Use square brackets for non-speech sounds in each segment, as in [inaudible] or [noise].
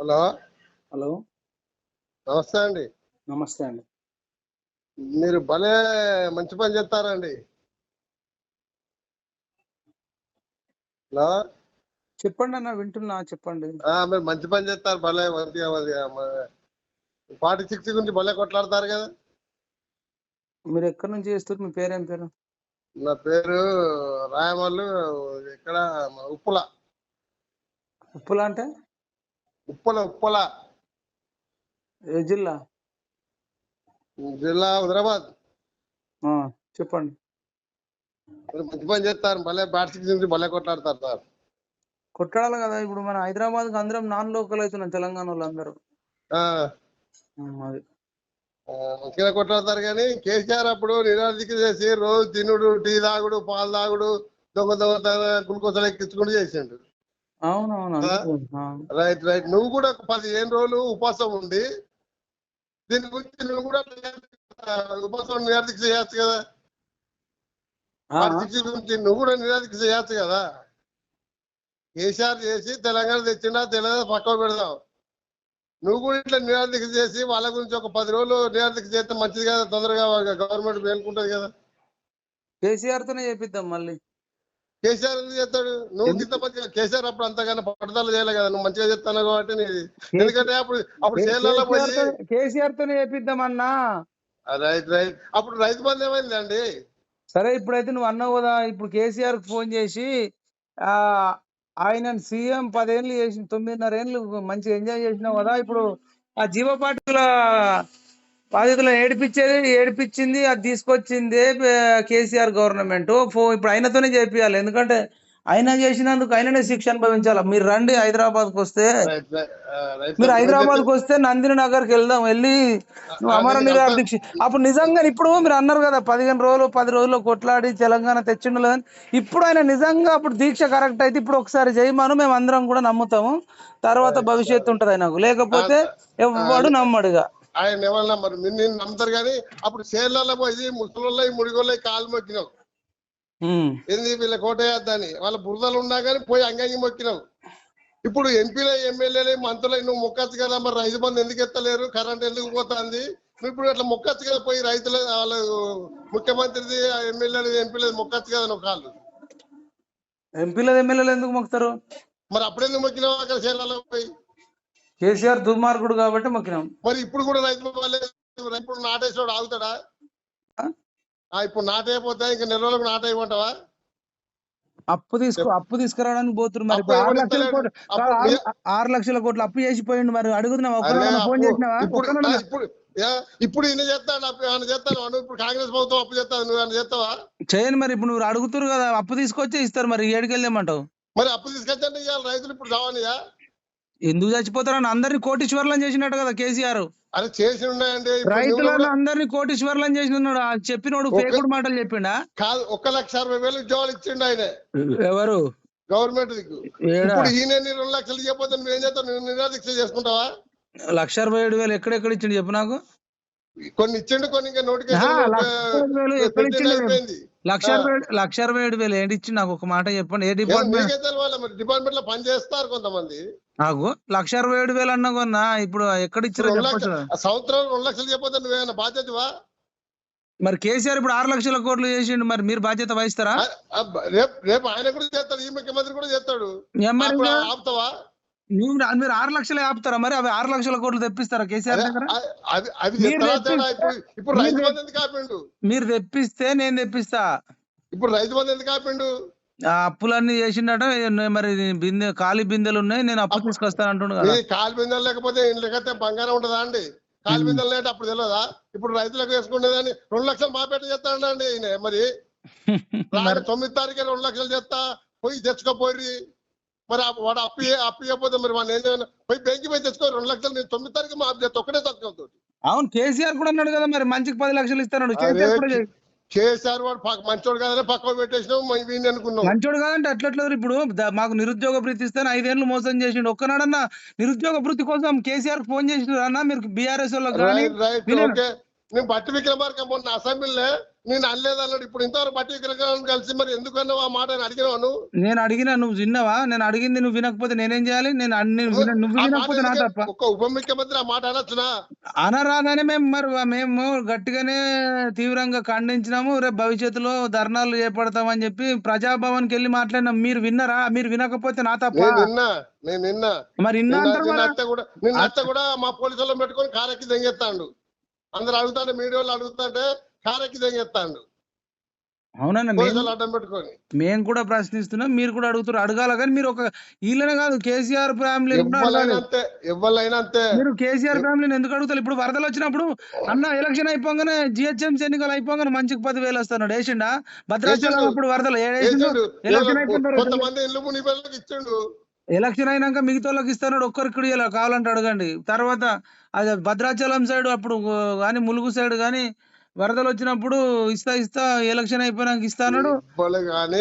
Hello. Hello. నమస్తే అండి. నమస్తే అండి. మీరు భలే మంచి పని చేస్తారండి. హలో. చెప్పండి అన్న వింటున్నా చెప్పండి. మీరు మంచి పని చేస్తారు భలే మంచిగా ఫార్టీ సిక్స్ గురించి భలే కొట్లాడతారు కదా. మీరు ఎక్కడి నుంచి చేస్తారు మీ పేరేం పేరు? నా పేరు రాయమల్లు ఇక్కడ ఉప్పుల. ఉప్పులా అంటే? ఉప్పుల ఉప్పుల. ఏ జిల్లా? జిల్లా హైదరాబాద్. చెప్పండి. మంచి పని చేస్తారు భలే సిక్స్ గురించి భలే కొట్లాడతారు సార్. కొట్టాలి కదా ఇప్పుడు మన హైదరాబాద్ అందరం నాన్ లోకల్ అవుతున్నాం తెలంగాణ వాళ్ళు అందరూ. అది. మంచిగా కొట్లాడతారు కానీ కేసీఆర్ అప్పుడు నిరాధిక చేసి రోజు తినుడు టీ తాగుడు పాలు తాగుడు దొంగ దొంగ గుల్కోసలు ఎక్కించుకుంటూ చేసిండు. రైట్ రైట్ నువ్వు కూడా ఒక పదిహేను రోజులు ఉపవాసం ఉండి దీని గురించి నువ్వు కూడా ఆ, ఉపవాసం నిరాధిక చేయొచ్చు కదా. పరిస్థితి గురించి నువ్వు కూడా నిరాధిక చేయొచ్చు కదా. కేసీఆర్ చేసి తెలంగాణ తెచ్చినా తెలియదు పక్కన పెడదాం. నువ్వు కూడా ఇట్లా నిరాధిక చేసి వాళ్ళ గురించి ఒక పది రోజులు నిరాధిక చేస్తే మంచిది కదా తొందరగా గవర్నమెంట్ మేలుకుంటది కదా. కేసీఆర్ తోనే చేపిద్దాం మళ్ళీ. కేసీఆర్ ఎందుకు చేస్తాడు? నువ్వు ఇంత మంచిగా కేసీఆర్ అప్పుడు అంతగానో పట్టుదల చేయలే కదా నువ్వు మంచిగా చెప్తాను కాబట్టి ఎందుకంటే అప్పుడు అప్పుడు పోయి కేసీఆర్ తోనే చేపిద్దాం అన్నా. ఆ, రైట్ రైట్. అప్పుడు రైతు బంధు ఏమైందండి? సరే ఇప్పుడైతే నువ్వు అన్నావు కదా ఇప్పుడు కేసీఆర్ ఫోన్ చేసి ఆ ఆయన సీఎం పదేళ్ళు చేసి తొమ్మిదిన్నర ఏళ్ళు మంచిగా ఎంజాయ్ చేసినావు కదా ఇప్పుడు ఆ జీవ పార్టీల బాధితులను ఏడిపించేది ఏడిపించింది అది తీసుకొచ్చింది కేసీఆర్ గవర్నమెంట్. ఫో ఇప్పుడు ఆయనతోనే చేపియాలి. ఎందుకంటే ఆయన చేసినందుకు ఆయననే శిక్ష అనుభవించాలి. మీరు రండి హైదరాబాద్కు వస్తే మీరు సార్. హైదరాబాద్కు వస్తే నందిని నగర్కి వెళ్దాం. వెళ్ళి నువ్వు అమర నిరాహార అంతా- దీక్ష అప్పుడు నిజంగా ఇప్పుడు మీరు అన్నారు కదా పదిహేను రోజులు పది రోజులు కొట్లాడి తెలంగాణ తెచ్చిండు లేదని. ఇప్పుడు ఆయన నిజంగా అప్పుడు దీక్ష కరెక్ట్ అయితే ఇప్పుడు ఒకసారి చేయమను మేము అందరం కూడా నమ్ముతాము. తర్వాత భవిష్యత్తు ఉంటది ఆయనకు. లేకపోతే ఎవ్వడు నమ్మడుగా. ఆయన ఎవరన్నా మరి మీరు నేను నమ్ముతారు కానీ అప్పుడు చేర్లలో పోయి ముసలి ముడిగోళ్ళ కాలు మొక్కినావు. ఏంది వీళ్ళ కోటేయద్దని వాళ్ళ బురదలు ఉన్నా కానీ పోయి అంగంగి మొక్కినావు. ఇప్పుడు ఎంపీలు ఎమ్మెల్యేలు మంత్రులు నువ్వు మొక్కచ్చు కదా మరి రైతు బంధు ఎందుకు ఎత్తలేరు? కరెంట్ ఎందుకు పోతుంది? నువ్వు ఇప్పుడు అట్లా మొక్కచ్చు కదా పోయి రైతులు వాళ్ళ ముఖ్యమంత్రిది ఎమ్మెల్యేలు ఎంపీలు మొక్కచ్చు కదా. నువ్వు కాళ్ళు ఎంపీలు ఎమ్మెల్యేలు ఎందుకు మొక్కుతారు? మరి అప్పుడెందుకు మొక్కినావు అక్కడ చేర్లలో పోయి? కేసీఆర్ దుర్మార్గుడు కాబట్టి మొక్కినాం. మరి ఇప్పుడు కూడా రైతు వాళ్ళే ఇప్పుడు నాటేసాడు ఆగుతాడా? ఇప్పుడు నాటైపోతే ఇంకా నెల రోజులకు నాటేయమంటావా? అప్పు తీసుకో అప్పు తీసుకురావడానికి పోతున్నారు మరి. ఆరు లక్షల? కోట్లు అప్పు ఆరు- లక్షల కోట్లు అప్పు చేసి పోయిండు మరి. అడుగుతున్నావా? ఫోన్ చేసినావా? ఇప్పుడు ఈయన చేస్తాడు అప్పు ఆయన చేస్తాను ఇప్పుడు కాంగ్రెస్ ప్రభుత్వం అప్పు చేస్తాను నువ్వు ఆయన చేస్తావా? చేయను మరి ఇప్పుడు నువ్వు అడుగుతురు కదా అప్పు తీసుకొచ్చే ఇస్తారు మరి ఏడుకి వెళ్దామంటావు మరి అప్పు తీసుకొచ్చండి ఇవాళ రైతులు ఇప్పుడు రావనియా ఎందుకు చచ్చిపోతారని అందరినీ కోటీశ్వర్లను చేసినట్టు కదా కేసీఆర్. అది చేసి ఉన్నాయండి రైతులను అందరినీ కోటీశ్వర్లను చేసినాడు. చెప్పినోడు ఒక- పేకుడు మాటలు చెప్పిండా? కాదు ఒక్క లక్ష అరవై వేలు ఉద్యోగాలు ఇచ్చిండు ఆయన. ఎవరు? గవర్నమెంట్ ఇప్పుడు ఈయన రెండు లక్షలు చెప్పితే నువ్వేం చేస్తావు? నువ్వు నిరాదీక్ష చేసుకుంటావా? లక్ష అరవై ఏడు వేలు ఎక్కడెక్కడ ఇచ్చిండు చెప్పు నాకు? కొన్ని ఇచ్చిండు కొన్ని ఇంకా నోటిఫికేషన్ అయిపోయింది. లక్ష లక్ష అరవై ఏడు వేలు. ఏంటి ఇచ్చిండు నాకు ఒక మాట చెప్పండి. ఏ డిపార్ట్మెంట్? డిపార్ట్మెంట్లో పని చేస్తారు కొంతమంది. నాకు లక్ష అరవై ఏడు వేలు అన్నా కొన్నా ఇప్పుడు ఎక్కడ ఇచ్చారో చెప్పొచ్చు సంవత్సరం రెండు లక్షలు చెప్పొద్దు నువ్వేమైనా బాధ్యతవా మరి కేసీఆర్ ఇప్పుడు ఆరు లక్షల కోట్లు చేసిండు మరి మీరు బాధ్యత వహిస్తారా? రేపు రేపు ఆయన కూడా చేస్తాడు ఈ ముఖ్యమంత్రి కూడా చేస్తాడు? ఆపుతావా? మీరు ఆరు లక్షలు ఆపుతారా మరి? అవి ఆరు లక్షల కోట్లు తెప్పిస్తారా కేసీఆర్ దగ్గర? మీరు తెప్పిస్తే- నేను తెప్పిస్తా. ఇప్పుడు రైతు బంధు ఎందుకు ఆపిండు? ఆ అప్పులన్నీ చేసిండట మరి బిందె ఖాళీ బిందెలు ఉన్నాయి నేను అప్పు తీసుకొస్తాను అంటుండు కాలు బిందెలు లేకపోతే ఇంట్లోకైతే బంగారం ఉంటుందా అండి? కాలు బిందెలు లేకపోతే అప్పుడు తెలియదా ఇప్పుడు రైతులకు వేసుకునేదాన్ని రెండు లక్షలు మాపేట చేస్తాడండి ఈయన మరి. [laughs] తొమ్మిది తారీఖు రెండు లక్షలు చేస్తా పోయి తెచ్చుకోపోయి మరి వాడు అప్పు అప్పు ఇవ్వకపోతే మరి వాడిని ఏం పోయి బ్యాంక్ పోయి తెచ్చుకో రెండు లక్షలు నేను తొమ్మిది తారీఖు మాపు చేస్తా ఒకటే తక్కువ అవును కేసీఆర్ కూడా అన్నాడు కదా మరి మంచికి పది లక్షలు ఇస్తాడు కేసీఆర్ వాడు పక్క- మంచోడు కాదని మేము వీడిని అనుకున్నాం మంచోడు కాదంటే అట్లట్లేదు ఇప్పుడు మాకు నిరుద్యోగ భృతి ఇస్తాను ఐదేళ్ళు మోసం చేసిండు. ఒక్కనాడన్నా నిరుద్యోగ భృతి కోసం కేసీఆర్ ఫోన్ చేసిండు అన్న మీరు బీఆర్ఎస్ వాళ్ళకి నేను బట్టి విక్రమార్క మొన్న అసెంబ్లీలో నేను అనలేదు అన్నాడు. ఇప్పుడు ఇంతవరకు బట్టి విక్రమార్క కలిసి మరి ఎందుకు అన్నావు ఆ మాట అడిగినావు నువ్వు? నేను అడిగినా నువ్వు విన్నావా? నేను అడిగింది నువ్వు వినకపోతే నేనేం చేయాలి? నేను అన్ని నువ్వు వినకపోతే నా తప్ప. ఒక ఉప ముఖ్యమంత్రి ఆ మాట అనొచ్చునా? అనరాగానే మేము మరి మేము గట్టిగానే తీవ్రంగా ఖండించినాము. రేపు భవిష్యత్తులో ధర్నాలు చేపడతామని చెప్పి ప్రజాభవన్కి వెళ్ళి మాట్లాడినాం. మీరు విన్నారా? మీరు వినకపోతే నా తప్ప. నేను నిన్న నేను నిన్న మరి? అత్త కూడా మా పోలీసులను పెట్టుకొని కారెక్కి దెంగెత్తాండు. అందరు అడుగుతాంటే మీడియా వాళ్ళు అడుగుతుంటే కారెక్కి దెంగెత్తాండు అవునన్నా మేము పెట్టుకొని. కూడా ప్రశ్నిస్తున్నాం మీరు కూడా అడుగుతారు అడగాల కానీ మీరు ఒక వీళ్ళనే కాదు కేసీఆర్ ఫ్యామిలీ అంతే ఎవరైనా అంతే. మీరు కేసీఆర్ ఫ్యామిలీని ఎందుకు అడుగుతారు? ఇప్పుడు వరదలు వచ్చినప్పుడు అన్న ఎలక్షన్ అయిపోగానే జిహెచ్ఎంసీ ఎన్నికలు అయిపోగానే మంచికి పదివేలు వస్తున్నాడు. వేసిండా భద్రాచలం. అప్పుడు వరదలు కొంతమంది ఇల్లు ఇచ్చిండు. ఎలక్షన్ అయినాక మిగతా వాళ్ళకి ఇస్తున్నాడు ఒక్కరికి ఇలా కావాలంటే అడగండి. తర్వాత అది భద్రాచలం సైడ్ అప్పుడు కానీ ములుగు సైడ్ కానీ వరదలు వచ్చినప్పుడు ఇస్తా ఇస్తా ఎలక్షన్ అయిపోయినాక ఇస్తా అన్నాడు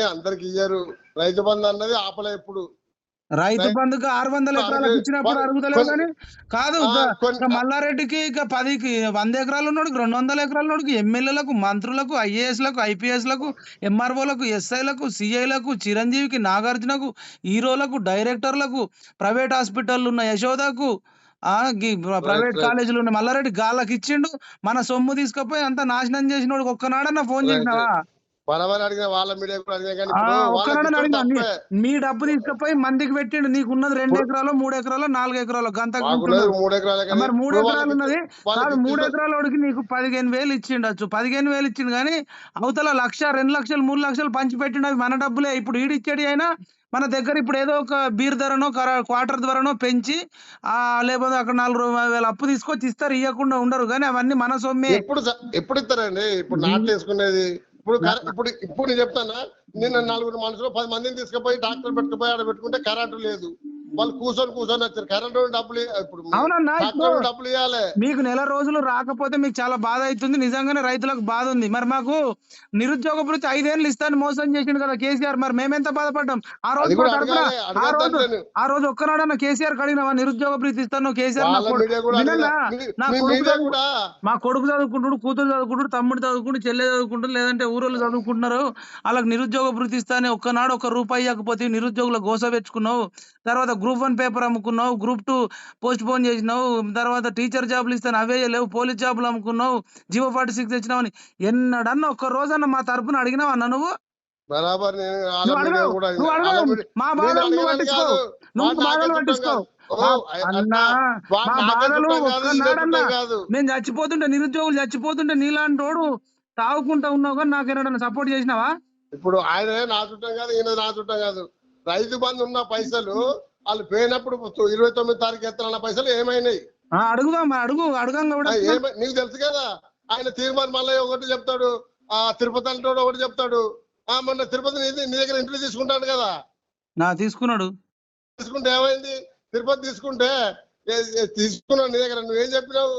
అందరికి ఇయ్యారు. రైతు బంధు అన్నది ఆపలే ఇప్పుడు రైతు బంధుకు ఆరు వందల ఎకరాలకు ఇచ్చినప్పుడు కానీ కాదు మల్లారెడ్డికి ఇక పదికి వంద ఎకరాలు ఉన్నాడు రెండు వందల ఎకరాలు ఉన్నాడు ఎమ్మెల్యేలకు మంత్రులకు ఐఏఎస్లకు ఐపీఎస్లకు ఎంఆర్ఓలకు ఎస్ఐలకు సిఐలకు చిరంజీవికి నాగార్జునకు హీరోలకు డైరెక్టర్లకు ప్రైవేట్ హాస్పిటల్ ఉన్న యశోదకు ప్రైవేట్. కాలేజీలు ఉన్న మల్లారెడ్డి గాళ్ళకి ఇచ్చిండు మన సొమ్ము తీసుకుపోయి అంతా నాశనం చేసినోడు ఒక్కనాడన్నా ఫోన్ చేసినావా మనమని అడిగిన వాళ్ళ మీడియా కూడా అడిగిన కానీ. మీ డబ్బు తీసుకుపోయి మందికి పెట్టిండు నీకున్నది రెండు ఎకరాలు మూడు ఎకరాలు నాలుగు ఎకరాలు గంత మూడు ఎకరాలే మరి మూడు ఎకరాలు ఉన్నది. మూడు. ఎకరాల వాడికి నీకు పదిహేను వేలు ఇచ్చిండొచ్చు. పదిహేను వేలు ఇచ్చిండు కానీ అవతల లక్ష రెండు లక్షలు మూడు లక్షలు పంచి పెట్టిండు అవి మన డబ్బులే. ఇప్పుడు ఈడిచ్చేది అయినా మన దగ్గర ఇప్పుడు ఏదో ఒక బీర్ ధరనో క్వార్టర్ ధరనో పెంచి ఆ లేకపోతే అక్కడ నాలుగు వేల అప్పు తీసుకొచ్చి ఇస్తారు ఇవ్వకుండా ఉండరు. కానీ అవన్నీ మన సొమ్మే. ఎప్పుడు ఎప్పుడు ఇస్తారండి? ఇప్పుడు నాట్లు వేసుకునేది. ఇప్పుడు ఇప్పుడు ఇప్పుడు నేను చెప్తానా? నిన్న నలుగురు మనుషులు పది మందిని తీసుకుపోయి డాక్టర్ పెట్టుకుపోయి ఆడ పెట్టుకుంటే కరెంటు లేదు. వాళ్ళు కూర్చొని కూర్చొని వచ్చారు. కరెంటు డబ్బులు ఇప్పుడు అవునన్నా డబ్బులు ఇవ్వాలి. మీకు నెల రోజులు రాకపోతే మీకు చాలా బాధ అవుతుంది. నిజంగానే రైతులకు బాధ ఉంది. మరి మాకు నిరుద్యోగ వృత్తి ఐదేళ్ళు ఇస్తాను మోసం చేసిండు కదా కేసీఆర్. మరి మేమెంత బాధపడ్డాం? ఆ రోజు ఆ రోజు అడగద్దంటే ఆ రోజు ఒక్కనాడన్న కేసీఆర్ కడిగినావా? నిరుద్యోగ వృత్తి ఇస్తాను కేసీఆర్ మీ- కొడుకు చదువుకుంటుడు కూతురు చదువుకుంటుడు తమ్ముడు చదువుకుంటూ చెల్లె చదువుకుంటారు లేదంటే ఊరోళ్ళు చదువుకుంటున్నారు. వాళ్ళకి నిరుద్యోగ వృత్తి ఇస్తానే ఒక్కనాడు ఒక రూపాయి ఇవ్వకపోతే నిరుద్యోగుల గోస పెట్టుకున్నావు. తర్వాత గ్రూప్ వన్ పేపర్ అమ్ముకున్నావు గ్రూప్ టూ పోస్ట్ పోన్ చేసినావు తర్వాత టీచర్ జాబులు ఇస్తాను అవే లేవు పోలీస్ జాబులు అమ్ముకున్నావు జియో ఫార్టీ సిక్స్ తెచ్చినావు ఎన్నడన్నా ఒక్క రోజన్న మా తరపున అడిగినావా అన్న నువ్వు? బరాబర్ నేను మా నేను బాధలు నువ్వు పట్టించుకో. బాధలు నాకే పట్టించుకో. నాకే. మేము చచ్చిపోతుంటే నిరుద్యోగులు చచ్చిపోతుంటే నీలాంటి వాడు తాగుకుంటా ఉన్నావు కానీ నాకేనా సపోర్ట్ చేసినావా? ఇప్పుడు ఆయన నా చుట్టం కాదు ఈయన నా చుట్టం కాదు. రైతు బంధు ఉన్న పైసలు వాళ్ళు పోయినప్పుడు ఇరవై తొమ్మిది తారీఖు ఎత్తాలన్న పైసలు ఏమైనాయి? అడుగుదాం మరి అడుగు కూడా నీకు తెలుసు కదా ఆయన తీర్మానం మళ్ళీ ఒకటి చెప్తాడు ఆ తిరుపతి అంటాడు ఒకటి చెప్తాడు. ఆ మొన్న తిరుపతి నీ దగ్గర ఇంటర్వ్యూ తీసుకుంటాడు కదా. నా తీసుకున్నాడు. తీసుకుంటే ఏమైంది? తిరుపతి తీసుకుంటే తీసుకున్నావు నీ దగ్గర నువ్వేం చెప్పినావు?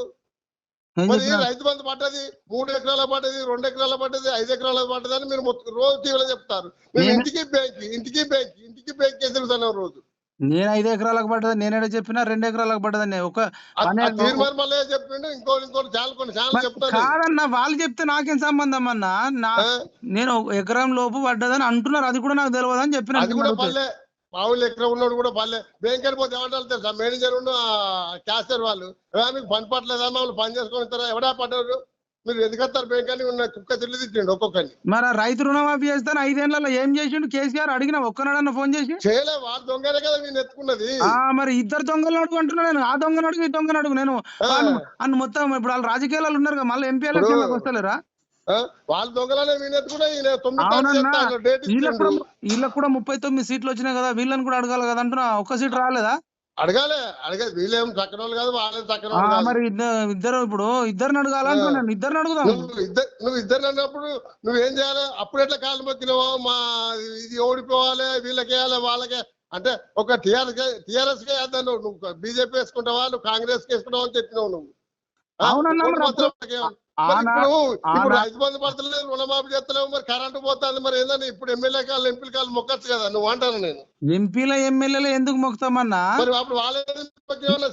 మరి? రైతు బంధు పడ్డది మూడు ఎకరాల పడ్డది రెండు ఎకరాల పడ్డది ఐదు ఎకరాల పడ్డది అని మీరు మొత్తం రోజు టీవీలో చెప్తారు. మేము ఇంటికి బ్యాంక్ ఇంటికి బ్యాంక్ ఇంటికి బ్యాంక్ తిరుగుతున్నాం రోజు. నేను ఐదు ఎకరాలకు పడ్డది? నేనేడా చెప్పినా రెండు ఎకరాలకు పడ్డదని ఒక కాదన్నా వాళ్ళు చెప్తే నాకేం సంబంధం అన్నా? నా? నేను ఒక ఎకరం లోపు పడ్డదని అంటున్నారు. అది కూడా నాకు తెలియదు అని చెప్పిన అది కూడా పల్లె. మామూలు ఎక్కడ ఉన్నాడు కూడా పల్లె. బ్యాంక్ వెళ్ళిపోతే ఏమంటారు తెలుసా? మేనేజర్ ఉన్న క్యాషియర్ వాళ్ళు "ఏ, మీకు పని పట్టలేదా? మమ్మల్ని పని చేసుకొని ఎవడా పడ్డారు మీరు ఎందుకు వస్తారు బ్యాంక్ అని ఉన్న కుక్క తిల్లు తిట్టిండు ఒక్కొక్కరిని. మరి ఆ రైతు రుణమాఫీ చేస్తాను ఐదేళ్ళలో ఏం చేసిండు? కేసీఆర్ అడిగిన ఒక్కనాడన్న ఫోన్ చేసి? చేయలే వాళ్ళు దొంగనే కదా నేను ఎత్తుకున్నది. ఆ మరి ఇద్దరు దొంగలు అడుగు అంటున్నా నేను. ఆ దొంగను అడుగు ఈ దొంగను అడుగు. నేను అన్ని మొత్తం ఇప్పుడు వాళ్ళు రాజకీయాలు ఉన్నారు కదా మళ్ళీ ఎంపీ ఎలక్షన్లకు వస్తలేరా? వాళ్ళ దొంగలనే నేను ఎత్తుకున్నా వీళ్ళకి కూడా ముప్పై తొమ్మిది సీట్లు వచ్చినాయి కదా వీళ్ళని కూడా అడగాలి కదా అంటున్నా. ఒక్క సీట్ రాలేదా? అడగాలి అడగాలి. వీళ్ళేం చక్కని వాళ్ళు కాదు వాళ్ళేం చక్కని ఆ, వాళ్ళు కాదు. మరి ఇద్ద- ఇద్దరు ఇప్పుడు ఇద్దరిని అడగాలంటున్నాను ఇద్దరిని అడుగుదాం. నువ్వు ఇద్దరు నువ్వు ఇద్దరు అన్నప్పుడు నువ్వేం చేయాలి? అప్పుడు ఎట్లా కాలు మొక్కినావో? మా ఇది ఓడిపోవాలి వీళ్ళకి వేయాలి వాళ్ళకే అంటే ఒక టిఆర్ఎస్ టిఆర్ఎస్ కే వేద్దాం నువ్వు. నువ్వు బీజేపీ వేసుకుంటావా? నువ్వు కాంగ్రెస్కి వేసుకుంటావా అని చెప్పినావు నువ్వు. ఆ? అవునన్నా, ఓటు మరి మాత్రం అప్పుడు- వాళ్ళకే ఉంది. మరి ఆనా- ఇప్పుడు ఇప్పుడు ఆనా- రైతు బంధు పడతలేదు రుణమాఫీ చేస్తలేవు మరి కరెంటు పోతుంది మరి ఏందని? ఇప్పుడు ఎమ్మెల్యే కాళ్ళు ఎంపీల కాళ్ళు మొక్కచ్చు కదా నువ్వు అంటాను నేను. ఎంపీల ఎమ్మెల్యేలు ఎందుకు మొక్కుతామన్నా? మరి అప్పుడు వాళ్ళే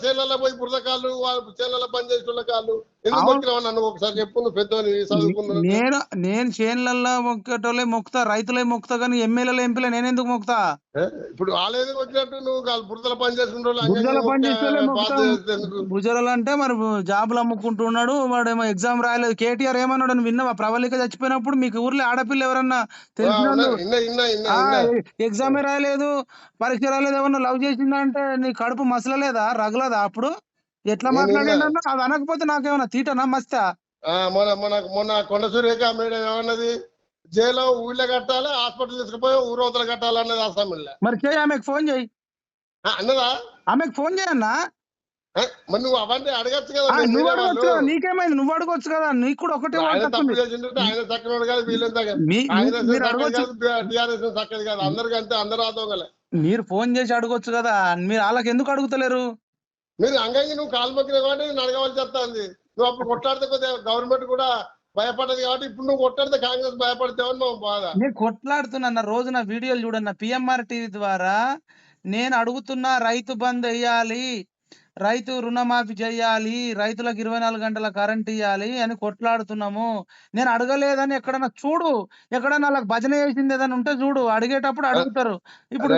చేనులలో పోయి బురదకాళ్ళు వాళ్ళ చేనులలో పని కాళ్ళు ఎందుకు నువ్వు ఒకసారి చెప్పు నువ్వు నేను నేను చేన్లల్లో మొక్కేటోళ్ళే మొక్కుతా రైతులే మొక్కుతా కానీ ఎమ్మెల్యేలు ఎంపీలు నేను ఎందుకు మొక్కుతా? ఇప్పుడు వాళ్ళేది వచ్చినట్టు నువ్వు వాళ్ళు బురదల. భుజరాలు అంటే మరి జాబులు అమ్ముకుంటున్నాడు వాడేమో ఎగ్జామ్ రాయలేదు. కేటీఆర్ ఏమన్నాడు అని విన్నావా? ప్రవళిక చచ్చిపోయినప్పుడు మీకు ఊర్లో ఆడపిల్ల ఎవరన్నా తెలిసిన వాళ్ళు, ఎగ్జామే రాయలేదు. పరీక్ష రాయలేదు ఏమన్నా లవ్ చేసిందా అంటే నీ కడుపు మసలలేదా? రగలదా అప్పుడు? ఎట్లా నేను మాట్లాడిందన్నా అది అనకపోతే నాకేమన్నా తీటనా మస్తా? మొన్న మొన్న మొన్న కొండ మేడం ఏమన్నది? జైలు ఊళ్ళో కట్టాలి హాస్పిటల్ తీసుకుపోయి ఊరవతల కట్టాలి అన్నది అసెంబ్లీలో మరి చేయి ఆమెకు ఫోన్ చేయి. అన్నదా? ఆమెకు ఫోన్ చేయన్నా? మరి నువ్వు అవన్నీ అడగచ్చు కదా నువ్వు అడగొచ్చు నీకేమైంది? నువ్వు అడగొచ్చు కదా నీకు కూడా ఒకటే ఆయన తప్పు ఆయన చక్కనోడు కాదు చక్కది కాదు టిఆర్ఎస్ చక్కది కాదు అందరికి అంతే అందరూ ఆదోగలే మీరు ఫోన్ చేసి అడగొచ్చు కదా మీరు వాళ్ళకి ఎందుకు అడుగుతలేరు? మీరు అంగంగి నువ్వు కాలు మొక్కిన కాబట్టి నేను అడగవలసి వస్తుంది. నువ్వు అప్పుడు కొట్లాడితే కొద్దిగా గవర్నమెంట్ కూడా భయపడదు కాబట్టి ఇప్పుడు నువ్వు కొట్లాడితే కాంగ్రెస్ భయపడతావని మా బాధ. నేను కొట్లాడుతున్నా రోజు నా వీడియోలు చూడన్న పిఎంఆర్ టీవీ ద్వారా నేను అడుగుతున్నా రైతు బంద్ వేయాలి. రైతు రుణమాఫీ చేయాలి రైతులకు ఇరవై నాలుగు గంటల కరెంట్ ఇవ్వాలి అని కొట్లాడుతున్నాము. నేను అడగలేదని ఎక్కడన్నా చూడు ఎక్కడన్నా వాళ్ళకి భజన చేసింది ఏదైనా ఉంటే చూడు. అడిగేటప్పుడు అడుగుతారు. ఇప్పుడు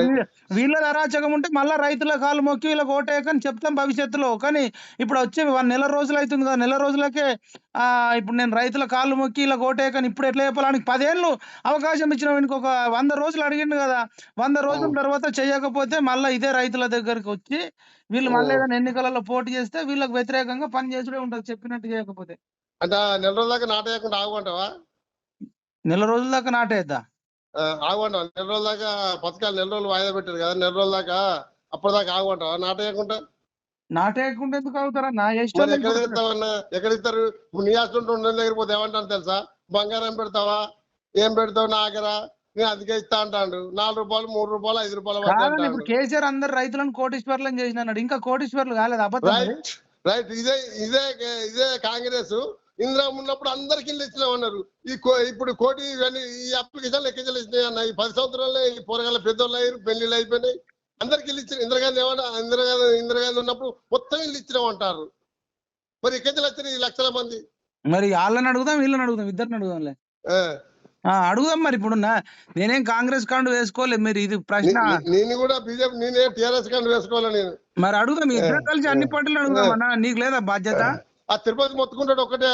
వీళ్ళ అరాచకం ఉంటే మళ్ళా రైతుల కాలు మొక్కి వీళ్ళకి ఓటేయకని చెప్తాం భవిష్యత్తులో. కానీ ఇప్పుడు వచ్చే వన్ నెల రోజులు అవుతుంది కదా నెల రోజులకే ఆ ఇప్పుడు నేను రైతుల కాళ్ళు మొక్కి వీళ్ళకి ఓటేయకని ఇప్పుడు ఎట్లా చెప్పాలని పదేళ్ళు అవకాశం ఇచ్చిన ఇంకొక వంద రోజులు అడిగిండు కదా. వంద రోజుల తర్వాత చేయకపోతే మళ్ళీ ఇదే రైతుల దగ్గరికి వచ్చి వీళ్ళు మళ్ళీ ఏదైనా ఎన్నికలలో పోటీ చేస్తే వీళ్ళకి వ్యతిరేకంగా పని చేసుడే ఉంటది చెప్పినట్టు చేయకపోతే. అంటే నెల రోజుల దాకా నాటేయకుండా ఆగుంటావా నెల రోజుల దాకా నాటేద్దా? ఆగుంటావా నెల రోజుల దాకా పథకాలు నెల రోజులు వాయిదా పెట్టారు కదా నెల రోజుల దాకా అప్పటిదాకా ఆగుంటావా నాటేయకుండా? నాటేయకుండా ఎందుకు అవుతారా నా మరి ఇష్టం ఎక్కడ ఇస్తావన్నా ఎక్కడ ఇస్తారు ఇప్పుడు నీ హాస్టల్ ఉండే దగ్గర పోతే ఏమంటాను తెలుసా? బంగారం పెడతావా? ఏం పెడతావు? నా దగ్గర నేను అందుకే ఇస్తా అంటాడు. నాలుగు రూపాయలు మూడు రూపాయలు ఐదు రూపాయలు ఇప్పుడు కేసీఆర్ అందరు రైతులను కోటీశ్వర్లను చేసినాడు. ఇంకా కోటీశ్వర్లు కాలేదు అబద్ధం. రైట్ ఇదే ఇదే ఇదే కాంగ్రెస్. ఇందిరా ఉన్నప్పుడు అందరికి ఇల్లు ఇచ్చినామన్నారు ఈ కో- ఇప్పుడు కోటి ఈ అప్లికేషన్ లెక్కించలు ఇచ్చినాయి అన్న. ఈ పది సంవత్సరాల్లో ఈ పోరగాళ్ళ పెద్దోళ్ళు అయ్యారు పెళ్ళిళ్ళు అయిపోయినాయి. అందరికి ఇల్లు ఇచ్చిన ఇందిరాగాంధీ ఏమన్నా ఇందిరాగాంధీ ఇందిరాగాంధీ ఉన్నప్పుడు మొత్తం ఇల్లు ఇచ్చినాం అంటారు. మరి ఎక్కడికి వచ్చినాయి ఈ లక్షల మంది? మరి వాళ్ళని అడుగుదాం వీళ్ళని అడుగుదాం ఇద్దరిని అడుగుదాంలే. అడుగుదాం మరి ఇప్పుడు నేనేం కాంగ్రెస్ కాండు వేసుకోలేదు మీరు ఇది ప్రశ్న. నేను కూడా బీజేపీ నేనే టీఆర్ఎస్ కంటే వేసుకోవాలి నేను. మరి అడుగుదాం ఇద్దరు కలిసి అన్ని పార్టీలు అడుగుదాం అన్న నీకు లేదా బాధ్యత? ఆ తిరుపతి మొత్తుకుంటాడు ఒకటే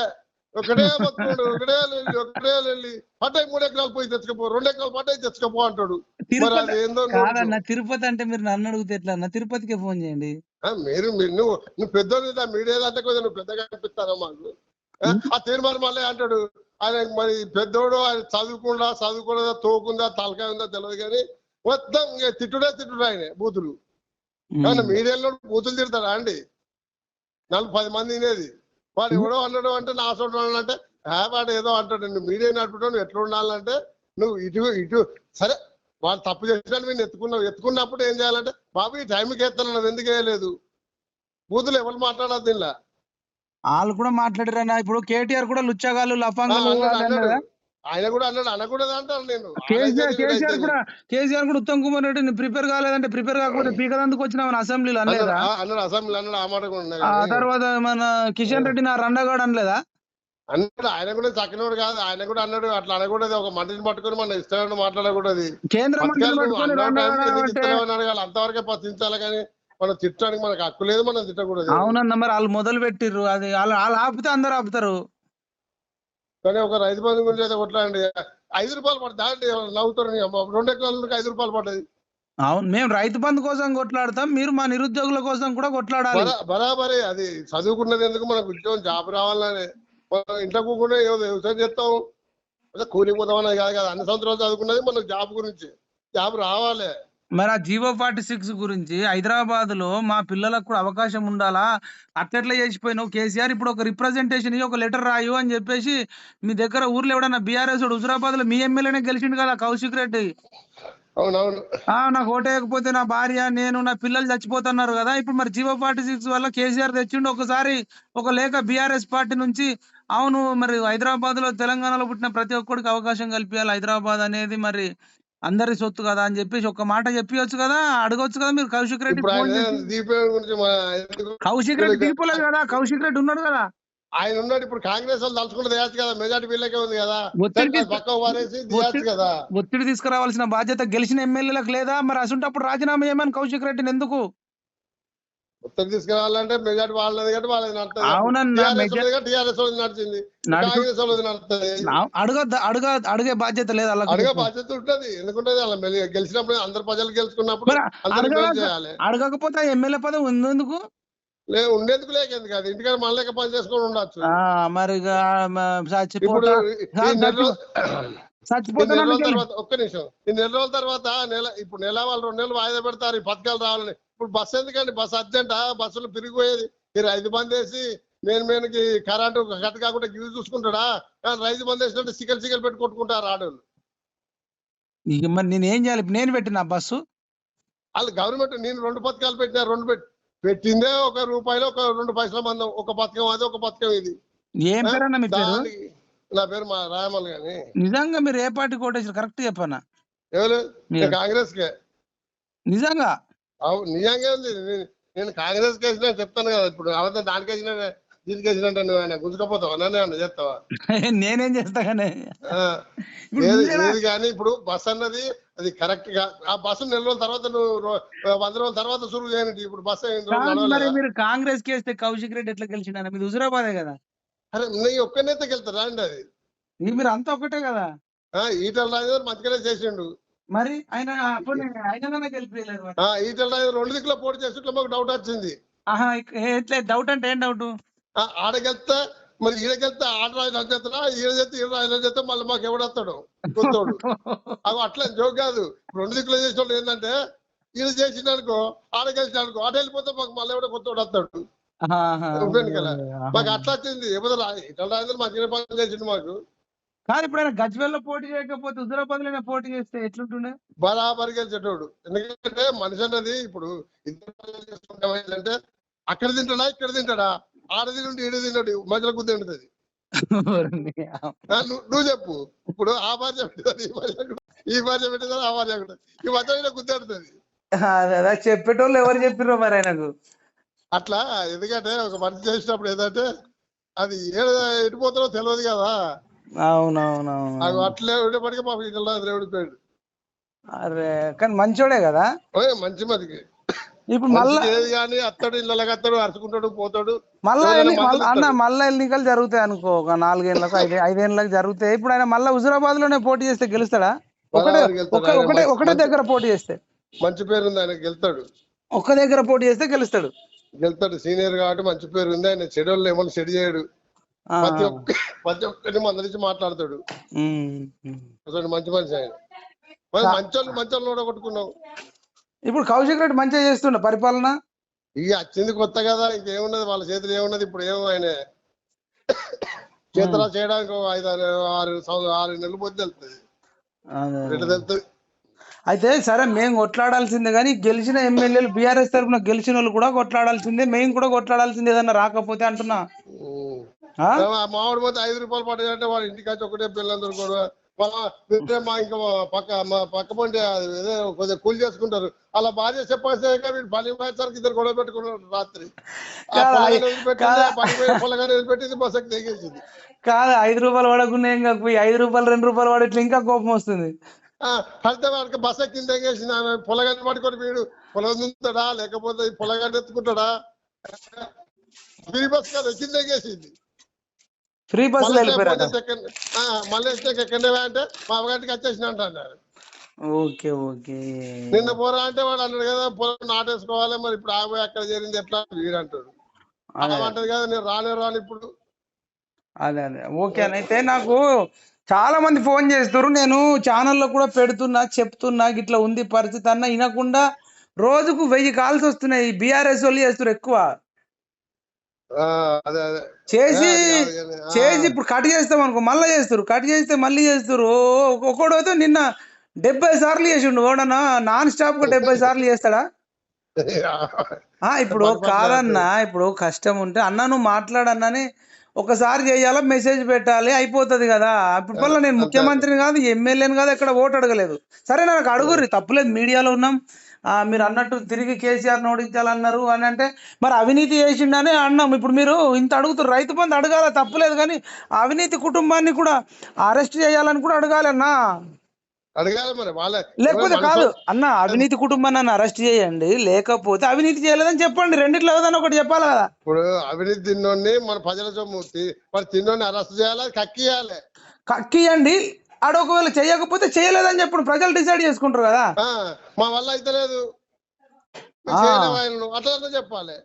ఒకటే మొత్తుకుంటాడు ఒకటే ఒకటే వెళ్ళి. పట్టాయి మూడు ఎకరాలు పోయి తెచ్చుకోపో రెండు ఎకరాలు పట్టాయి తెచ్చుకోపో అంటాడు. కాదన్న తిరుపతి అంటే మీరు నన్ను అడిగితే ఎట్లా అన్న తిరుపతికే ఫోన్ చేయండి. మీరు నువ్వు నువ్వు పెద్ద మీడియా అంటే కొంచెం నువ్వు పెద్దగా అనిపిస్తారా మాకు? ఆ, ఆ తీర్మానం మళ్ళీ అంటాడు. ఆయన మరి పెద్దోడు ఆయన చదువుకుండా చదువుకుండా తోకుందా తలకాయ ఉందా తెలియదు కానీ మొత్తం తిట్టుడే తిట్టుడు ఆయన బూతులు. కానీ మీడియాలో బూతులు తిడతాడా అండి? నలుగు పది మంది వినేది వాడు ఎవడో అన్నాడు అంటే నా చోట అంటే "ఆ, వాడు ఏదో అంటాడు నువ్వు మీడియా నడుపుతావు నువ్వు ఎట్లా ఉండాలంటే నువ్వు ఇటు ఇటు సరే వాళ్ళు తప్పు చేసినట్టు నేను ఎత్తుకున్నావు. ఎత్తుకున్నప్పుడు ఏం చేయాలంటే బాబు ఈ టైంకి ఎత్తాను ఎందుకు వేయలేదు? బూతులు ఎవరు మాట్లాడద్దు ఇలా వాళ్ళు కూడా మాట్లాడారన్న ఇప్పుడు కేటీఆర్ కూడా లుచ్చగాళ్ళు లఫంగాలు? ఆయన కూడా అన్నాడు అనకూడదు అంటాను నేను కేసీఆర్. కూడా కేసీఆర్ కూడా ఉత్తమ్ కుమార్ రెడ్డి ప్రిపేర్ కాలేదంటే ప్రిపేర్ కాకపోతే పీకదందుకు వచ్చినామని అసెంబ్లీలో అన్నాడు అనలేదా ఆ, అన్నాడు అసెంబ్లీ అన్నాడు ఆ మాట కూడా ఆ. తర్వాత మన కిషన్ రెడ్డి నా రండగాడు అనలేదా అన్నాడు ఆయన కూడా చక్కనోడు కాదు ఆయన కూడా అన్నాడు అట్లా అనకూడదు ఒక మంటిని పట్టుకొని మన ఇష్టం మాట్లాడకూడదు కేంద్ర మంత్రిని అన్న అంతవరకే పట్టించాలి కానీ మనం తిట్టడానికి మనకు హక్కు లేదు మనం తిట్టకూడదు. అవునన్న మరి వాళ్ళు మొదలు పెట్టిర్రు. అది వాళ్ళు వాళ్ళు ఆపితే అందరు ఆపుతారు. కానీ ఒక రైతు బంధు గురించి అయితే కొట్లాడండి. ఐదు రూపాయలు పడుతుంది దాంట్లో నవ్వుతారు. రెండు ఎకరాలకు ఐదు రూపాయలు పడ్డది. అవును మేము రైతు బంధు కోసం కొట్లాడతాం. మీరు మా నిరుద్యోగుల కోసం కూడా కొట్లాడాలి. బరా- బరాబరే అది చదువుకున్నది ఎందుకు? మనకు ఉద్యోగం జాబ్ రావాలని. మనం ఇంట్లో కూకుండా ఏదో వ్యవసాయం చేస్తాం. అదే కూలికి పోతామన్నది కాదు కదా. అన్ని సంవత్సరాలు చదువుకున్నది మనకు జాబ్ గురించి. జాబ్ రావాలి. మరి ఆ జీవో ఫార్టీ సిక్స్ గురించి హైదరాబాద్లో మా పిల్లలకు కూడా అవకాశం ఉండాలా? అట్లెట్లా చేసిపోయినావు? కేసీఆర్ ఇప్పుడు ఒక రిప్రజెంటేషన్ ఇవ్వి ఒక లెటర్ రాయు అని చెప్పేసి మీ దగ్గర ఊర్లో ఎవడన్నా బీఆర్ఎస్ హుజురాబాద్లో మీ ఎమ్మెల్యేనే గెలిచిండు కదా కౌశిక్ రెడ్డి. నాకు ఓటేయకపోతే నా భార్య నేను నా పిల్లలు చచ్చిపోతున్నారు కదా. ఇప్పుడు మరి జీవో ఫార్టీ సిక్స్ వల్ల కేసీఆర్ తెచ్చిండు ఒకసారి ఒక లేఖ బీఆర్ఎస్ పార్టీ నుంచి. అవును మరి హైదరాబాద్లో తెలంగాణలో పుట్టిన ప్రతి ఒక్కడికి అవకాశం కల్పించాలి హైదరాబాద్ అనేది మరి అందరి సొత్తు కదా అని చెప్పేసి ఒక మాట చెప్పవచ్చు కదా అడగొచ్చు కదా మీరు. కౌశిక్ రెడ్డి? కౌశిక్ రెడ్డి దిగిపోలేదు కదా కౌశిక్ రెడ్డి ఉన్నాడు కదా. ఆయన ఉన్నాడు ఇప్పుడు కాంగ్రెస్ వాళ్ళు తలుచుకుంటే కదా మెజార్టీ వీళ్ళకే ఉంది కదా. ఒత్తిడి- కదా. ఒత్తిడి తీసుకురావాల్సిన బాధ్యత గెలిచిన ఎమ్మెల్యేలకు లేదా? మరి అసంటప్పుడు రాజీనామా చేయమని కౌశిక్ రెడ్డిని ఎందుకు? ఉత్తరం తీసుకురావాలంటే మెజార్టీ వాళ్ళది కాబట్టి వాళ్ళది నడుస్తుంది అవునన్నా, టీఆర్ఎస్ వాళ్ళది నడిచింది. నడుచు- కాంగ్రెస్ వాళ్ళది నడుస్తుంది నా- అడగ అడగ అడిగే బాధ్యత లేదు అడగ అలాగే బాధ్యత ఉంటది. ఎందుకుంటది అలా? గెలిచినప్పుడు అందరు ప్రజలు గెలుచుకున్నప్పుడు అడగ అడగకపోతే ఎమ్మెల్యే పదవి ఎందుకు లే ఉండేందుకు లేకేందుకు అది ఇంటికాడ మన లెక్క పని చేసుకొని ఉండొచ్చు. మరి ఇప్పుడు ఒక్క నిమిషం. ఈ నెల రోజుల తర్వాత నెల ఇప్పుడు నెల వాళ్ళు రెండు నెలలు వాయిదా పెడతారు. ఈ పథకాలు రావాలని. ఇప్పుడు బస్సు ఎందుకండి? బస్సు అర్జెంటా? బస్సులు పెరిగిపోయేది. మీరు ఐదు మంది వేసి నేను మేనకి కరెంటు కట్ కాకుండా గిరి చూసుకుంటాడా? కానీ రైతు మంది వేసినట్టు సికల్ సికల్ పెట్టి కొట్టుకుంటారు ఆడవాళ్ళు ఇక మరి నేను ఏం చేయాలి? నేను పెట్టిన బస్సు? వాళ్ళు గవర్నమెంట్ నేను రెండు పథకాలు పెట్టినా రెండు పెట్టి పెట్టిందే ఒక రూపాయలు ఒక రెండు పైసల మందం. ఒక పథకం అది ఒక పథకం ఇది. ఏం పేరన్నా మీ పేరు? నా పేరు మా రాయమల్ గాని. నిజంగా మీరు ఏ పార్టీ కోటేసారు కరెక్ట్ చెప్పన్నా ఎవరు. కాంగ్రెస్ కే నిజంగా? అవు నిజంగా ఉంది. నేను- నేను కాంగ్రెస్కి వేసినా చెప్తాను కదా ఇప్పుడు అవతల దానికి వేసినా దీనికి నువ్వు ఆయన గుంజుకపోతావా? నన్ను ఏమన్నా చేస్తావా? [laughs] నేనేం చేస్తా కానీ. ఆ, ఇప్పుడు ఏది మీరేనా- ఏది కానీ ఇప్పుడు బస్ అన్నది అది కరెక్ట్గా ఆ బస్సు నెల రోజుల తర్వాత నువ్వు వంద రోజుల తర్వాత సురువు చేయనండి ఇప్పుడు బస్సు మరి? మీరు కాంగ్రెస్కి వేస్తే కౌశిక్ రెడ్డి ఎట్లా గెలిచిండ మీది హుజురాబాదే కదా. అరే నీ ఒక్కనైతే వెళ్తారా అండి అది. మీరు అంతా ఒకటే కదా. ఆ, ఈటల రాజేందర్ మంచిగానే చేసిండు. మరి ఆయన ఆయన ఈటల రాజేందర్ రెండు దిక్కులో పోటీ చేస్తుంటే మాకు డౌట్ వచ్చింది. ఆహా ఇక ఎట్లే డౌట్ అంటే ఏం డౌట్ ఆడగెళ్తే మరి ఈడకెళ్తే ఆడ రాజు చెప్తారా ఈడ చెప్తే ఈడ రాజు చెప్తే మళ్ళీ మాకు ఎవడొస్తాడు కొత్తోడు అవి అట్లా జోక్ కాదు. రెండు దిక్కులు చేసిన ఏంటంటే ఈయన చేసిన అనుకో ఆడ గెలిచిన అనుకో ఆడ వెళ్ళిపోతే మాకు మళ్ళీ ఎవడో కొత్తోడు వస్తాడు. మాకు అట్లా వచ్చింది. ఎప్పుడు ఇట్లా రాజేందర్ మంచిగా పని చేసిండు మాకు. కాదు ఇప్పుడు ఆయన గజ్వేల్లో పోటీ చేయకపోతే హుజురాబాద్లోనే పోటీ చేస్తే ఎట్లుంటుండే? బరాబరి గెలిచేటోడు ఎందుకంటే మనిషి అన్నది ఇప్పుడు ఏంటంటే అక్కడ తింటాడా ఇక్కడ తింటాడా ఆడ తిండి ఈడ తిన్నాడు మధ్యలో గుద్ది ఉంటుంది. నువ్వు చెప్పు. ఇప్పుడు ఆ భార్య పెట్టేది ఈ భార్య పెట్టేది ఆ భార్య ఈ మధ్య గుద్దాడుతుంది చెప్పేటోళ్ళు ఎవరు చెప్పిర్రో మరి ఆయనకు? అట్లా ఎందుకంటే ఒక మనిషి చేసినప్పుడు ఏంటంటే అది ఏడు ఎడిపోతారో తెలియదు కదా. అవునవునవును. అట్లే ఉండేప్పటికీ పాపం ఇట్లా ఓడిపోయాడు అరే కానీ మంచోడే కదా? ఓయ్ మంచి మతికి. ఇప్పుడు మళ్ళా ఏది కానీ అత్తడు ఇళ్ళకి అత్తడు అరుచుకుంటాడు పోతాడు. మళ్ళా అన్న. మళ్ళా ఎన్నికలు జరుగుతాయి అనుకో ఒక నాలుగేళ్ళకు ఐదు ఐదేళ్ళకు జరుగుతాయి. ఇప్పుడు ఆయన మళ్ళా హుజురాబాద్లోనే పోటీ చేస్తే గెలుస్తాడా? ఒకటే ఒకటే దగ్గర పోటీ చేస్తే. మంచి పేరు ఉంది ఆయన గెలుతాడు ఒక్క దగ్గర పోటీ చేస్తే గెలుస్తాడు. గెలుతాడు సీనియర్ కాబట్టి మంచి పేరు ఉంది ఆయన చెడు ఏమన్నా చెడు చేయడు. ప్రతి ఒక్క ప్రతి ఒక్కరిని మందరించి మాట్లాడతాడు. అసలు మంచి మనిషి ఆయన. మంచోళ్ళు మంచోళ్ళు ఓడగొట్టుకున్నావు ఇప్పుడు కౌశిక్ రెడ్డి మంచిగా చేస్తుండ పరిపాలన? ఇక వచ్చింది కొత్త కదా ఇంకేమున్నది వాళ్ళ చేతులు ఏమున్నది ఇప్పుడు ఏమో ఆయన. చేతలా చేయడానికి ఐదు ఆరు ఆరు నెలలు. ఎట్లా తెలుస్తుంది అయితే సరే మేము కొట్లాడాల్సిందే కానీ గెలిచిన ఎమ్మెల్యేలు బీఆర్ఎస్ తరఫున గెలిచిన వాళ్ళు కూడా కొట్లాడాల్సిందే మేము కూడా కొట్లాడాల్సిందే ఏదన్నా రాకపోతే అంటున్నా. మామిడి పోతే ఐదు రూపాయలు పడ్డాయంటే వాడు ఇంటికి వచ్చి ఒకటే పిల్లలందరూ కూడా వాళ్ళ మా ఇంకా పక్క మా పక్క ఏదో కొద్దిగా కూలి చేసుకుంటారు. అలా భార్య చెప్పేస్తే వీడు పని పోయేసరికి ఇద్దరు గొడవ పెట్టుకున్నారు రాత్రి? పొలగాని వదిలిపెట్టింది, బస్సుకి తెగేసింది కాదు ఐదు రూపాయలు పడకుండా ఇంకా ఐదు రూపాయలు రెండు రూపాయలు పడి ఇట్లా ఇంకా కోపం వస్తుంది. ఆ ఫలితం వాడికి బస్ ఎక్కింది తెగేసింది పొలగాని పట్టుకొని వీడు పొలం దున్నుతాడా లేకపోతే పొలగాని ఎత్తుకుంటాడా? ఫ్రీ బస్ కాదు ఎక్కింది తెగేసింది ఫ్రీ పోతే సెకండ్ మళ్ళీ ఎక్కడే అంటే మా అవగారికి వచ్చేసిన అంటున్నారు ఓకే ఓకే. నిన్న పోరా అంటే వాడు అన్నాడు కదా పొలం నాటేసుకోవాలి మరి ఇప్పుడు ఆమె అక్కడ చేరింది ఎట్లా? వీడు అంటాడు. అంటది కదా నేను రానే రాను ఇప్పుడు. అదే అదే. ఓకే అయితే నాకు చాలా మంది ఫోన్ చేస్తారు నేను ఛానల్లో కూడా పెడుతున్నా చెప్తున్నా ఇట్లా ఉంది పరిస్థితి అన్న వినకుండా రోజుకు వెయ్యి కాల్స్ వస్తున్నాయి. బీఆర్ఎస్ వాళ్ళు చేస్తారు ఎక్కువ. చేసి. చేసి ఇప్పుడు కట్ చేస్తాం అనుకో మళ్ళీ చేస్తారు. కట్ చేస్తే మళ్ళీ చేస్తారు. ఓ, ఒక్కొక్కడు అయితే నిన్న డెబ్బై సార్లు చేసిండు. ఓడనా నాన్ స్టాప్గా డెబ్బై సార్లు చేస్తాడా? ఆ ఇప్పుడు కాదన్నా ఇప్పుడు కష్టం ఉంటే అన్న నువ్వు మాట్లాడన్నాని ఒకసారి చేయాలా మెసేజ్ పెట్టాలి అయిపోతది కదా. ఇప్పుడు మళ్ళీ నేను. ముఖ్యమంత్రిని కాదు ఎమ్మెల్యేని కాదు ఎక్కడ ఓటు అడగలేదు. సరే నాకు అడుగుర్రి తప్పులేదు మీడియాలో ఉన్నాం. మీరు అన్నట్టు తిరిగి కేసీఆర్ ఓడించాలన్నారు అని అంటే మరి అవినీతి చేసిండని అన్నాం. ఇప్పుడు మీరు ఇంత అడుగుతారు రైతు బంధు అడగాల తప్పులేదు కానీ అవినీతి కుటుంబాన్ని కూడా అరెస్ట్ చేయాలని కూడా అడగాలన్నా అడగాలి మరి వాళ్ళే లేకపోతే కాదు. అన్న అవినీతి కుటుంబాన్ని నన్ను అరెస్ట్ చేయండి లేకపోతే అవినీతి చేయలేదని చెప్పండి. రెండిట్లో ఏదని ఒకటి చెప్పాలి కదా. ఇప్పుడు అవినీతి తిన్నోడిని మన ప్రజల సొమ్ము మరి తిన్నోడిని అరెస్ట్ చేయాలి కక్కియాలి కక్కియండి ఆడ ఒకవేళ చేయకపోతే చేయలేదని చెప్పండి ప్రజలు డిసైడ్ చేసుకుంటారు కదా. మా వల్ల అయితే లేదు. అట్లా చెప్పాలి.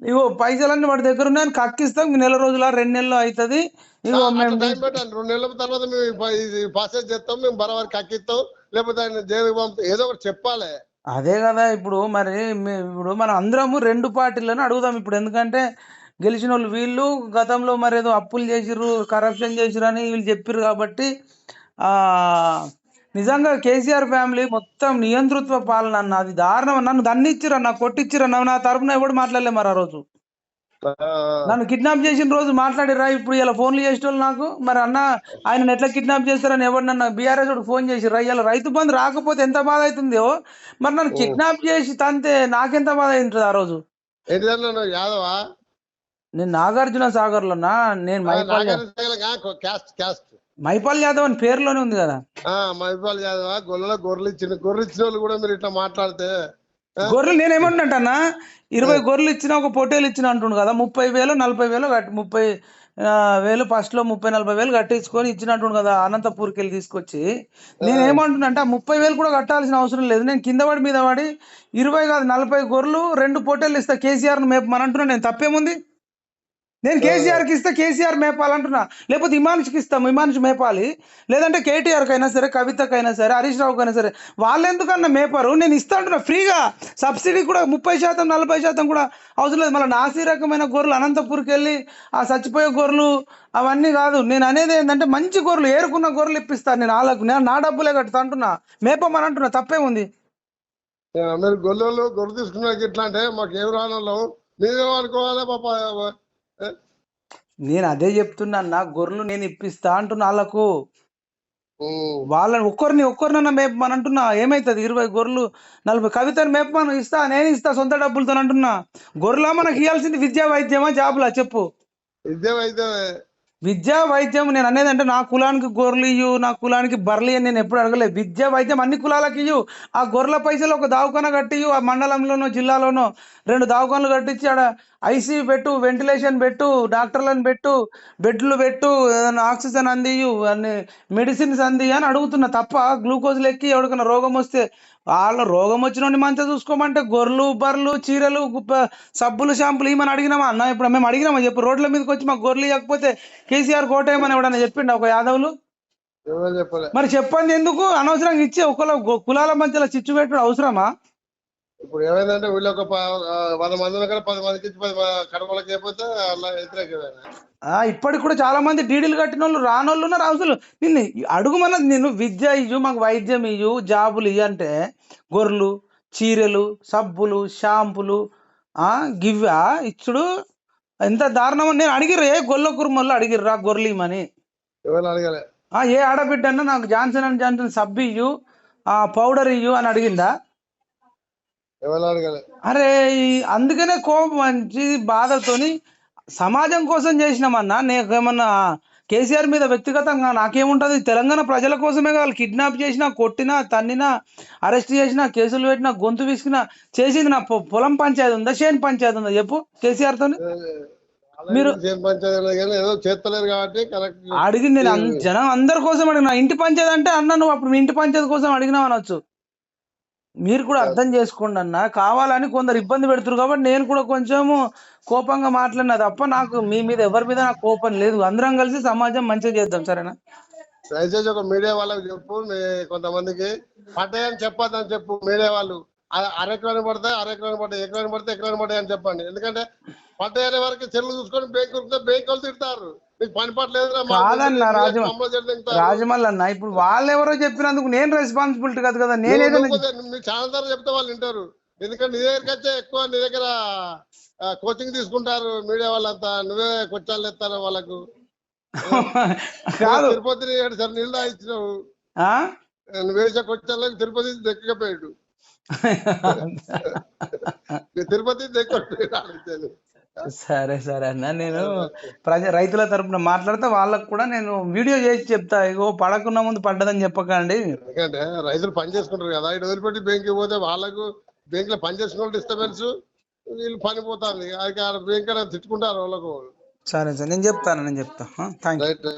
ఇగో పైసలన్నీ వాడి దగ్గర ఉన్నాయని కక్కిస్తాం నెల రోజుల రెండు నెలలు అవుతుంది. ఇగో మేము రెండు నెలల తర్వాత మేము పాసేజ్ చేస్తాం మేము బరాబర్ కక్కిస్తాం లేకపోతే ఆయన జైలుకి పంపుతాం ఏదో ఒకటి చెప్పాలి. అదే కదా ఇప్పుడు మరి ఇప్పుడు మనం అందరము రెండు పార్టీలను అడుగుదాం ఇప్పుడు. ఎందుకంటే గెలిచిన వాళ్ళు వీళ్ళు గతంలో మరి ఏదో అప్పులు చేసిర్రు కరప్షన్ చేసిర్రు అని వీళ్ళు చెప్పిర్రు కాబట్టి నిజంగా కేసీఆర్ ఫ్యామిలీ మొత్తం నియంతృత్వ పాలన అన్న అది దారుణం. నన్ను దన్నిచ్చిరన్న కొట్టిచ్చిరన్న నా తరపున ఎవడు మాట్లాడలే మరి ఆ రోజు? నన్ను కిడ్నాప్ చేసిన రోజు మాట్లాడిరా ఇప్పుడు ఇలా ఫోన్లు చేసేటోళ్ళు నాకు? మరి అన్న ఆయన ఎట్లా కిడ్నాప్ చేస్తారని ఎవరు నన్ను బీఆర్ఎస్ ఫోన్ చేసి ఇలా రైతు బంధు రాకపోతే ఎంత బాధ అవుతుందో మరి నన్ను కిడ్నాప్ చేసి తంతే నాకెంత బాధ అవుతుంది ఆ రోజు? యాదవా? నేను నాగార్జున సాగర్లోనా నేను మైపాల్ యాదవ్ అని పేరులోనే ఉంది కదా. మైపాల్ యాదవా? గొల్లలో గొర్రెలు ఇచ్చిన గొర్రెలు ఇచ్చిన వాళ్ళు కూడా మీరు ఇట్లా మాట్లాడితే? గొర్రెలు నేనేమంటున్నా ఇరవై గొర్రెలు ఇచ్చిన ఒక పొట్టేలు ఇచ్చిన అంటుండు కదా ముప్పై వేలు నలభై వేలు కట్టి ముప్పై వేలు ఫస్ట్లో ముప్పై నలభై వేలు కట్టించుకొని ఇచ్చినట్టుండు కదా అనంతపూర్కి వెళ్ళి తీసుకొచ్చి. నేను ఏమంటున్నా అంటే ముప్పై వేలు కూడా కట్టాల్సిన అవసరం లేదు. నేను కింద పడి మీద పడి ఇరవై కాదు నలభై గొర్రెలు రెండు పొట్టేలు ఇస్తా కేసీఆర్ మేపమని అంటున్నా నేను తప్పేముంది? నేను కేసీఆర్కి ఇస్తే కేసీఆర్ మేపాలంటున్నా లేకపోతే ఇమాన్షికి ఇస్తాం ఇమాన్షి మేపాలి. లేదంటే కేటీఆర్ కైనా సరే కవితకైనా సరే హరీష్ రావుకైనా సరే వాళ్ళు ఎందుకన్నా మేపారు? నేను ఇస్తా అంటున్నా ఫ్రీగా. సబ్సిడీ కూడా ముప్పై శాతం నలభై శాతం కూడా అవసరం లేదు. మళ్ళీ నాసి రకమైన గొర్రెలు అనంతపూర్కి వెళ్ళి ఆ చచ్చిపోయే గొర్రెలు అవన్నీ కాదు. నేను అనేది ఏంటంటే మంచి గొర్రెలు ఏరుకున్న గొర్రెలు ఇప్పిస్తాను నేను వాళ్ళకు నేను నా డబ్బులే కట్టుతా అంటున్నా. మేపమని అంటున్నా. తప్పేముంది? ఆ, మీరు గొర్రెలు తీసుకున్నాక ఇట్లా అంటే మాకు ఏం రానోళ్ళం? మేమేం అనుకోవాలి పాప? నేను అదే చెప్తున్నాను నా గొర్రెలు నేను ఇప్పిస్తా అంటున్నా వాళ్ళకు వాళ్ళని ఒక్కరిని ఒక్కరినన్నా మేపమని అంటున్నా. ఏమైతుంది? ఇరవై గొర్రెలు నలభై కవితను మేపమని ఇస్తా నేను ఇస్తా సొంత డబ్బులతో అంటున్నా. గొర్రెలా మనకి ఇవ్వాల్సింది విద్యా వైద్యమా జాబులా? చెప్పు. విద్యా వైద్యమే. విద్యా వైద్యం నేను అనేది అంటే నా కులానికి గొర్రెలు ఇయ్యు నా కులానికి బర్రెలు అని నేను ఎప్పుడు అడగలేదు. విద్యా వైద్యం అన్ని కులాలకు ఇయ్యు. ఆ గొర్రెల పైసలు ఒక దావఖాన కట్టియు ఆ మండలంలోనో జిల్లాలోనో రెండు దావఖానలు కట్టించి ఆడ ఐసీ పెట్టు వెంటిలేషన్ పెట్టు డాక్టర్లను పెట్టు బెడ్లు పెట్టు ఏదైనా ఆక్సిజన్ అందియు అన్ని మెడిసిన్స్ అంది అని అడుగుతున్నా తప్ప గ్లూకోజ్ లెక్కి ఎవరికైనా రోగం వస్తే వాళ్ళ రోగం వచ్చిన మంచిగా చూసుకోమంటే గొర్రెలు బర్రెలు చీరలు సబ్బులు షాంపులు ఏమని అడిగినామా? అన్న ఇప్పుడు మేము అడిగినామా? చెప్పు రోడ్ల మీదకి వచ్చి మాకు గొర్రెలు ఇవ్వకపోతే కేసీఆర్ కోటేయమని ఎవడన్నా చెప్పిండు ఒక యాదవులు? మరి చెప్పండి ఎందుకు? అనవసరంగా ఇచ్చి ఒకళ్ళ కులాల మధ్యలో చిచ్చు పెట్టుడు అవసరమా? ఇప్పుడు ఏమైందంటే వీళ్ళు ఒక వంద మంది పది మందికి పది కడపలకి అయిపోతే అలా వ్యతిరేకమైన ఇప్పటికి కూడా చాలా మంది డీడీలు కట్టిన వాళ్ళు రానోళ్ళు ఉన్నారు అవసరం నిన్ను అడుగుమన్నది నేను విద్య ఇయ్యు మాకు వైద్యం ఇయ్యు జాబులు ఇయ్యి అంటే గొర్రెలు చీరలు సబ్బులు షాంపులు ఆ గివ్వా? ఇచ్చుడు ఎంత దారుణం నేను అడిగిర్రు. ఏ గొల్ల కుర్మల్లో అడిగిర్రా గొర్రెలు ఆ ఏ ఆడబిడ్డ అన్నా నాకు జాన్సన్ అండ్ జాన్సన్ సబ్బు ఇయ్యు ఆ పౌడర్ ఇయ్యు అని అడిగిందా? అరే అందుకనే కోపం మంచి బాధతోని సమాజం కోసం చేసినామన్నా నీకేమన్నా కేసీఆర్ మీద వ్యక్తిగతంగా నాకేముంటది? తెలంగాణ ప్రజల కోసమే వాళ్ళు కిడ్నాప్ చేసినా కొట్టినా తన్నినా అరెస్ట్ చేసినా కేసులు పెట్టినా గొంతు విసికినా చేసింది నా పొలం పంచాయతీ ఉందా? చేను పంచాయతీ ఉందా? చెప్పు కేసీఆర్ తోని మీరు- అడిగింది నేను జనం అందరి కోసం అడిగినా. ఇంటి పంచాయతీ అంటే అన్న నువ్వు అప్పుడు మీ ఇంటి పంచాయతీ కోసం అడిగినావు అనొచ్చు. మీరు కూడా అర్థం చేసుకోండి అన్న. కావాలని కొందరు ఇబ్బంది పెడుతున్నారు కాబట్టి నేను కూడా కొంచెము కోపంగా మాట్లాడినా తప్ప నాకు మీ మీద ఎవరి మీద నాకు కోపం లేదు. అందరం కలిసి సమాజం మంచిగా చేద్దాం సరేనా? దయచేసి ఒక మీడియా వాళ్ళకి చెప్పు కొంతమందికి. పడ్డాయని చెప్పొద్దని చెప్పు మీడియా వాళ్ళు. అరెకరాని పడతాయి అరెకరాని పడతాయి ఎకరాని పడితే ఎకరాని పడతాయి అని చెప్పండి. ఎందుకంటే పడ్డాయనే వరకు చెల్లు చూసుకొని బ్యాంక్ కొడితే బ్యాంక్ వాళ్ళు తిడతారు. మీకు పని పట్టలేదు కాదన్న రాజమ రాజమల్లి అన్న ఇప్పుడు వాళ్ళు ఎవరో చెప్పినందుకు నేను రెస్పాన్సిబిలిటీ కాదు కదా నేను ద్వారా చెప్తే వాళ్ళు వింటారు. ఎందుకంటే నీ దగ్గరికి వచ్చే ఎక్కువ నీ దగ్గర కోచింగ్ తీసుకుంటారు. మీడియా వాళ్ళంతా నువ్వే కొచ్చాలు ఎత్తారు వాళ్ళకు. [laughs] కాదు. తిరుపతిని ఏడు సార్ నీళ్ళు ఇచ్చినావు. నువ్వు వేసే కొచ్చాలకు తిరుపతి దెక్కకపోయాడు. [laughs] తిరుపతి దెక్కకపోయాడు. సరే సరే అన్న. నేను ప్రజ రైతుల తరపున మాట్లాడితే వాళ్ళకు కూడా నేను వీడియో చేసి చెప్తా. ఇగో పడకున్న ముందు పడ్డదని చెప్పకండి. ఎందుకంటే రైతులు పని చేసుకుంటారు కదా. ఇటు వదిలిపెట్టి బ్యాంక్కి పోతే వాళ్ళకు బ్యాంక్లో పని చేసుకున్న డిస్టర్బెన్స్. వీళ్ళు పని పోతారు. బ్యాంక్ తిట్టుకుంటారు వాళ్ళకు. సరే సరే నేను చెప్తాను నేను చెప్తా. Thank right.